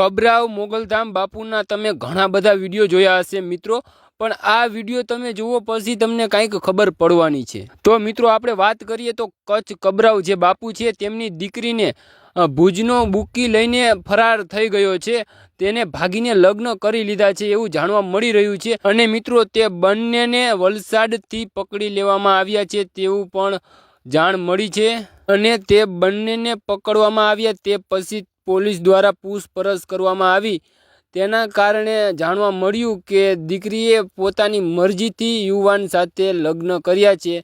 કબરાવ મોગલધામ બાપુના તમે ઘણા બધા વીડિયો જોયા હશે મિત્રો. પણ આ વીડિયો તમે જુઓ પછી તમને કાંઈક ખબર પડવાની છે. તો મિત્રો આપણે વાત કરીએ તો કચ્છ કબરાવ જે બાપુ છે તેમની દીકરીને ભુજનો બુકી લઈને ફરાર થઈ ગયો છે. તેને ભાગીને લગ્ન કરી લીધા છે એવું જાણવા મળી રહ્યું છે. અને મિત્રો તે બંનેને વલસાડથી પકડી લેવામાં આવ્યા છે તેવું પણ જાણ મળી છે. અને તે બંનેને પકડવામાં આવ્યા. તે પછી પોલીસ દ્વારા પૂછપરછ કરવામાં આવી. તેના કારણે જાણવા મળ્યું કે દીકરીએ પોતાની મરજીથી યુવાન સાથે લગ્ન કર્યા છે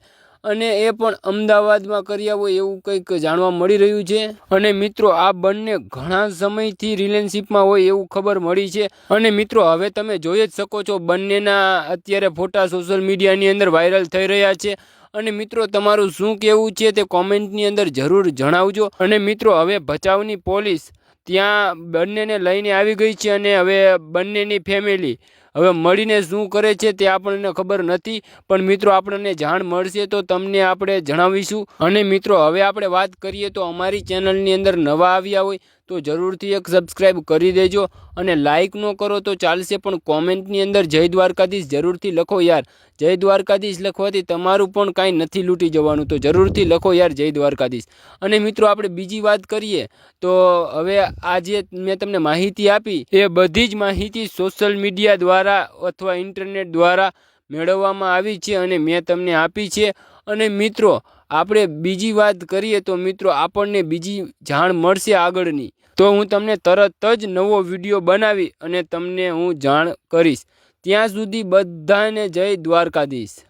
અને એ પણ અમદાવાદમાં કર્યા હોય એવું કંઈક જાણવા મળી રહ્યું છે. અને મિત્રો, આ બંને ઘણા સમયથી રિલેશનશીપમાં હોય એવું ખબર મળી છે. અને મિત્રો, હવે તમે જોઈ જ શકો છો બંનેના અત્યારે ફોટા સોશિયલ મીડિયાની અંદર વાયરલ થઈ રહ્યા છે. અને મિત્રો, તમારું શું કહેવું છે તે કોમેન્ટની અંદર જરૂર જણાવજો. અને મિત્રો, હવે ભચાઉની પોલીસ ત્યાં બંનેને લઈને આવી ગઈ છે અને હવે બંનેની ફેમિલી હવે મળીને શું કરે છે તે આપણને ખબર નથી, પણ મિત્રો આપણને જાણ મળશે તો તમને આપણે જણાવીશું. અને મિત્રો, હવે આપણે વાત કરીએ તો અમારી ચેનલની અંદર નવા આવ્યા હોય તો જરૂરથી એક સબસ્ક્રાઈબ કરી દેજો અને લાઈક ન કરો તો ચાલશે પણ કોમેન્ટની અંદર જય દ્વારકાધીશ જરૂરથી લખો યાર. જય દ્વારકાધીશ લખવાથી તમારું પણ કાંઈ નથી લૂંટી જવાનું તો જરૂરથી લખો યાર જય દ્વારકાધીશ. અને મિત્રો, આપણે બીજી વાત કરીએ તો હવે આ જે મેં તમને માહિતી આપી. એ બધી જ માહિતી સોશિયલ મીડિયા દ્વારા અથવા ઇન્ટરનેટ દ્વારા મેળવવામાં આવી છે અને મેં તમને આપી છે. અને મિત્રો, આપણે બીજી વાત કરીએ તો મિત્રો, આપણને બીજી જાણ મળશે આગળની. તો હું તમને તરત જ નવો વીડિયો બનાવી અને તમને હું જાણ કરીશ. ત્યાં સુધી બધાને જય દ્વારકાધીશ.